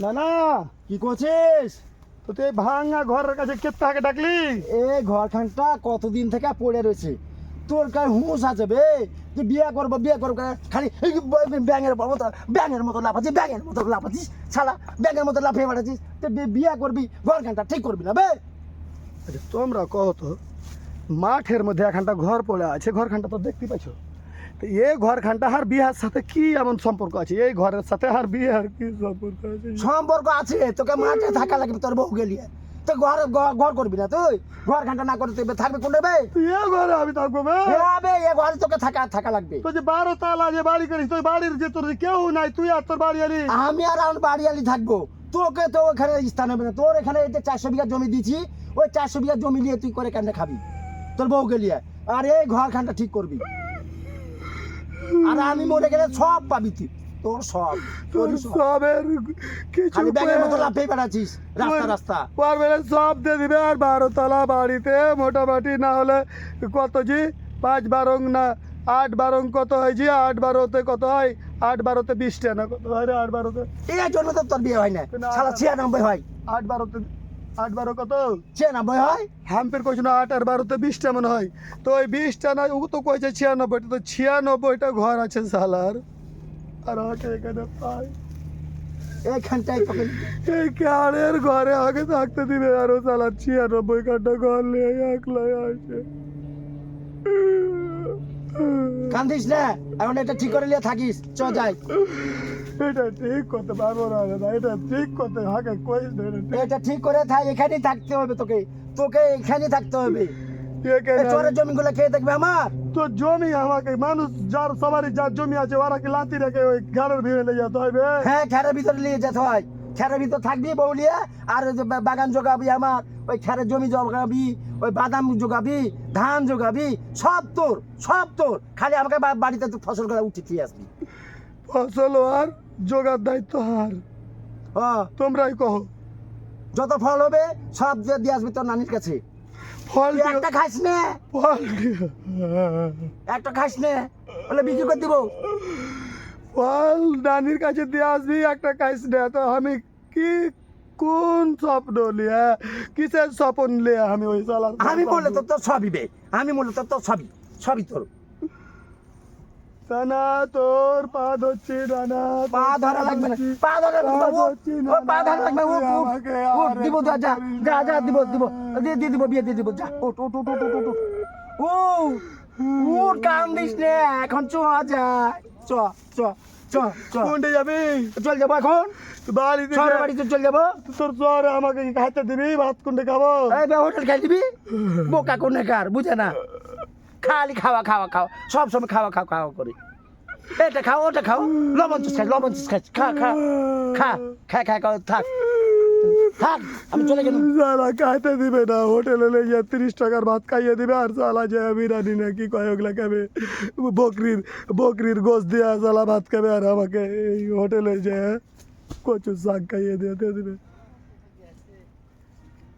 না না কি করছিস? তো তুই ভাঙা ঘরের কাছে কে তাকে ডাকলি? এই ঘরখানটা কতদিন থেকে পড়ে রয়েছে? তোর কার হুঁশ আছে বে। তুই বিয়ে করব বিয়ে করব খালি ব্যাঙের মতো ব্যাঙের মতো লাফাচ্ছিস ব্যাঙের মতো লাফাচ্ছিস ছাড়া ব্যাঙের মতো লাফিয়ে বেড়াচ্ছিস। তুই বিয়ে করবি ঘরখানটা ঠিক করবি না বে। আচ্ছা, তোমরা কহ তো মাঠের মধ্যে এখানটা ঘর পড়ে আছে ঘরখানটা তো দেখতে পাচ্ছ তো এই ঘরখানটা আর বিহার সাথে কি এমন সম্পর্ক আছে? এই ঘরের সাথে আর বিহার কি সম্পর্ক আছে? সম্পর্ক আছে। তোকে মাঠে থাকা লাগবে তোর বউ গেলিয়ে তুই ঘর ঘর- ঘর করবি না তুই? ঘরখানটা না করে তুই থাকবি কোন তুই এ ঘরে আমি থাকব বে এ ঘরে তোকে থাকা থাকা লাগবে। তো যে বারো তালা যে বাড়ি করিস তুই বাড়ির যে তোর কেউ নাই তুই আর তোর বাড়ি আলি আমি আর আমার বাড়িয়ালি থাকব। তোকে তো ওখানে স্থান হবে না। তোর এখানে এই যে চারশো বিঘা জমি দিয়েছি ওই চারশো বিঘা জমি নিয়ে তুই করে কেন খাবি? তোর বউকে নিয়ে। আর এই ঘর খানটা ঠিক করবি। আর আমি মরে গেলে সব পাবি তুই। তোর সব তোর সবের কিছু খালি ব্যাগের মতো লাফিয়ে বেড়াচ্ছিস রাস্তা রাস্তা। পারবে সব দিয়ে দিবে আর বারো তলা বাড়িতে মোটামুটি না হলে কত জি? পাঁচ বারং না আট বারং কত হয় জি? আট বারোতে কত হয়? আট বারোতে বিশটা না কত হয় রে? আট বারোতে এই জন্য তো তোর বিয়ে হয় না। না। ছিয়ানব্বই হয়। আট বারোতে আট বারো কত? ছিয়ানব্বই হয়? হাম্পের কইছিল আট আর বারোতে বিশটা মনে হয়। তো ওই বিশটা না ও তো কইছে ছিয়ানব্বইটা তো ছিয়ানব্বইটা ঘর আছে সালার আর আমাকে এখানে পাই এইখানটাই এই কারের ঘরে আগে থাকতে দিবে আর ও সালা ছিয়ানব্বই কাটা ঘর নিয়ে একলাই আছে কান্দিস না এখন এটা ঠিক করে নিয়ে থাকিস। চ যাই। এটা ঠিক করতে পারব না দাদা এটা ঠিক করতে হাকে না এটা ঠিক- করে থাক এখানেই থাকতে হবে তোকে। তোকে এখানেই থাকতে হবে। জমিগুলো খেয়ে দেখবে আমার? তো জমি আমাকে মানুষ যার সবারই যার জমি আছে ওরা কি লাতি রেখে ওই ঘরের ভিড়ে নিয়ে যেতে হবে? হ্যাঁ ভিতরে নিয়ে যেতে হয়। খেরের ভিতর থাকবি বউলিয়া আর বাগান জোগাবি আমার ওই খেরের জমি জোগাবি ওই বাদাম জোগাবি ধান জোগাবি সব তোর সব তোর। খালি আমাকে বাড়িতে তুই ফসল করে উঠে দিয়ে আসবি। ফসল আর জোগার দায়িত্ব হার। তোমরাই কহো। যত ফল হবে সব দিয়ে দিয়ে আসবি তোর নানির কাছে। ফল একটা খাইস নে। ফল একটা খাইস নে। বলে বিক্রি করে দিব। ফল নানির কাছে দিয়ে আসবি একটা কাইস দে তো আমি কি কোন স্বপ্ন লিয়া কিসের স্বপ্ন লিয়া আমি ওই সালার আমি বললে তো তোর সবই বে। আমি বললে তো তোর সবই সবই তোর। টানা তোর পা ধরছি টানা পা ধরা লাগবে না পা ধরা লাগবে ও পা ধরা লাগবে উঠ, উঠ, দিব যা যা যা যা দিব দিব দিয়ে দিয়ে দিব বিয়ে দিয়ে দিব যা উঠ উঠ উঠ উঠ উঠ উঠ ও উঠ কাম দিস নে এখন চ যায় চ চ চ চ। কোনটা যাবি? চল যাব এখন? বাড়ি শহরের থেকে বাড়িতে চল যাব? তোর জ্বরে আমাকে খাইতে দিবি ভাত কোনটা খাব? হোটেল খাই দিবি? বোকা কোনে কার বুঝে না। খালি খাওয়া খাওয়া খাওয়া। সব সময় খাওয়া খাওয়া খাওয়া করি। এটা খাও, ওটা খাও। লবণ চুস খাই লবণ চুস খাই খা খা খা খা খা খা, থাক। থাক চলে গেলাম। খাইতে দিবে না, হোটেলে গিয়ে তিরিশ টাকার ভাত খাইয়ে দিবে, আর সালা যে বিরিয়ানি না, কি কয় ওগুলা খাবে বকরির বকরির গোস দিয়া সালা ভাত খাবে, আর আমাকে এই হোটেলে যে কচু শাক খাইয়ে দিয়ে দিয়ে দিবে।